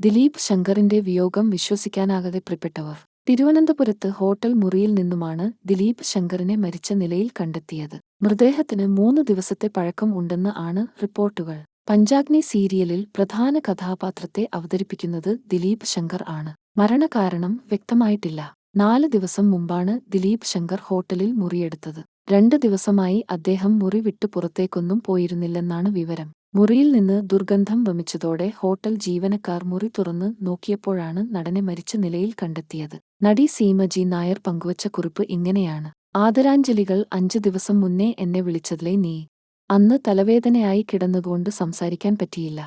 ദിലീപ് ശങ്കറിന്റെ വിയോഗം വിശ്വസിക്കാനാകാതെ പ്രിയപ്പെട്ടവർ തിരുവനന്തപുരത്ത് ഹോട്ടൽ മുറിയിൽ നിന്നുമാണ് ദിലീപ് ശങ്കറിനെ മരിച്ച നിലയിൽ കണ്ടെത്തിയത്. മൃതദേഹത്തിന് മൂന്ന് ദിവസത്തെ പഴക്കം ഉണ്ടെന്ന് ആണ് റിപ്പോർട്ടുകൾ. പഞ്ചാഗ്നി സീരിയലിൽ പ്രധാന കഥാപാത്രത്തെ അവതരിപ്പിക്കുന്നത് ദിലീപ് ശങ്കർ ആണ്. മരണകാരണം വ്യക്തമായിട്ടില്ല. നാല് ദിവസം മുമ്പാണ് ദിലീപ് ശങ്കർ ഹോട്ടലിൽ മുറിയെടുത്തത്. രണ്ട് ദിവസമായി അദ്ദേഹം മുറി വിട്ടു പുറത്തേക്കൊന്നും പോയിരുന്നില്ലെന്നാണ് വിവരം. മുറിയിൽ നിന്ന് ദുർഗന്ധം വമിച്ചതോടെ ഹോട്ടൽ ജീവനക്കാർ മുറി തുറന്ന് നോക്കിയപ്പോഴാണ് നടനെ മരിച്ച നിലയിൽ കണ്ടെത്തിയത്. നടി സീമജി നായർ പങ്കുവച്ച കുറിപ്പ് ഇങ്ങനെയാണ്. ആദരാഞ്ജലികൾ അഞ്ചു ദിവസം മുന്നേ എന്നെ വിളിച്ചതിലെ നീ. അന്ന് തലവേദനയായി കിടന്നുകൊണ്ട് സംസാരിക്കാൻ പറ്റിയില്ല.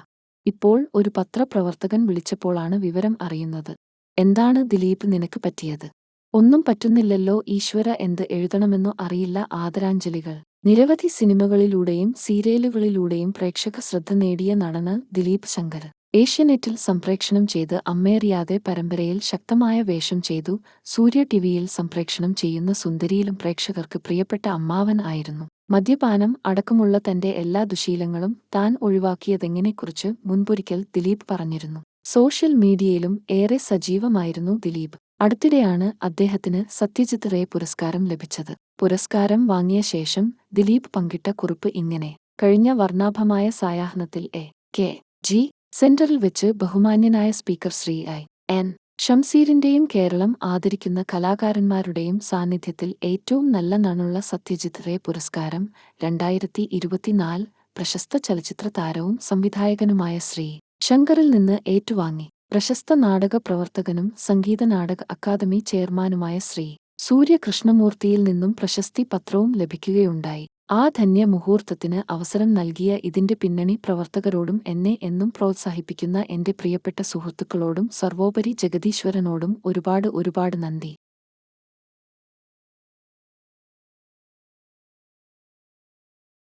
ഇപ്പോൾ ഒരു പത്രപ്രവർത്തകൻ വിളിച്ചപ്പോഴാണ് വിവരം അറിയുന്നത്. എന്താണ് ദിലീപ് നിനക്ക് പറ്റിയത്? ഒന്നും പറ്റുന്നില്ലല്ലോ ഈശ്വര എന്ത് എഴുതണമെന്നോ അറിയില്ല ആദരാഞ്ജലികൾ. നിരവധി സിനിമകളിലൂടെയും സീരിയലുകളിലൂടെയും പ്രേക്ഷക ശ്രദ്ധ നേടിയ നടന് ദിലീപ് ശങ്കർ. ഏഷ്യനെറ്റിൽ സംപ്രേക്ഷണം ചെയ്ത് അമ്മേറിയാതെ പരമ്പരയിൽ ശക്തമായ വേഷം ചെയ്തു സൂര്യ ടിവിയിൽ സംപ്രേക്ഷണം ചെയ്യുന്ന സുന്ദരിയിലും പ്രേക്ഷകർക്ക് പ്രിയപ്പെട്ട അമ്മാവൻ ആയിരുന്നു. മദ്യപാനം അടക്കമുള്ള തന്റെ എല്ലാ ദുശീലങ്ങളും താൻ ഒഴിവാക്കിയതെങ്ങനെക്കുറിച്ച് മുൻപൊരിക്കൽ ദിലീപ് പറഞ്ഞിരുന്നു. സോഷ്യൽ മീഡിയയിലും ഏറെ സജീവമായിരുന്നു ദിലീപ്. അടുത്തിടെയാണ് അദ്ദേഹത്തിന് സത്യജിത് റേ പുരസ്കാരം ലഭിച്ചത്. പുരസ്കാരം വാങ്ങിയ ശേഷം ദിലീപ് പങ്കിട്ട കുറിപ്പ് ഇങ്ങനെ. കഴിഞ്ഞ വർണാഭമായ സായാഹ്നത്തിൽ എ. കെ. ജി. സെന്ററിൽ വെച്ച് ബഹുമാന്യനായ സ്പീക്കർ ശ്രീ ഐ. എൻ. ഷംസീരിന്റെയും കേരളം ആദരിക്കുന്ന കലാകാരന്മാരുടെയും സാന്നിധ്യത്തിൽ ഏറ്റവും നല്ല നണുള്ള സത്യജിത് റേ പുരസ്കാരം രണ്ടായിരത്തി ഇരുപത്തിനാല് പ്രശസ്ത ചലച്ചിത്ര താരവും സംവിധായകനുമായ ശ്രീ. ശങ്കറിൽ നിന്ന് ഏറ്റുവാങ്ങി. പ്രശസ്ത നാടക പ്രവർത്തകനും സംഗീത നാടക അക്കാദമി ചെയർമാനുമായ ശ്രീ സൂര്യകൃഷ്ണമൂർത്തിയിൽ നിന്നും പ്രശസ്തി പത്രവും ലഭിക്കുകയുണ്ടായി. ആ ധന്യ മുഹൂർത്തത്തിന് അവസരം നൽകിയ ഇതിന്റെ പിന്നണി പ്രവർത്തകരോടും എന്നെ എന്നും പ്രോത്സാഹിപ്പിക്കുന്ന എന്റെ പ്രിയപ്പെട്ട സുഹൃത്തുക്കളോടും സർവോപരി ജഗദീശ്വരനോടും ഒരുപാട് ഒരുപാട് നന്ദി.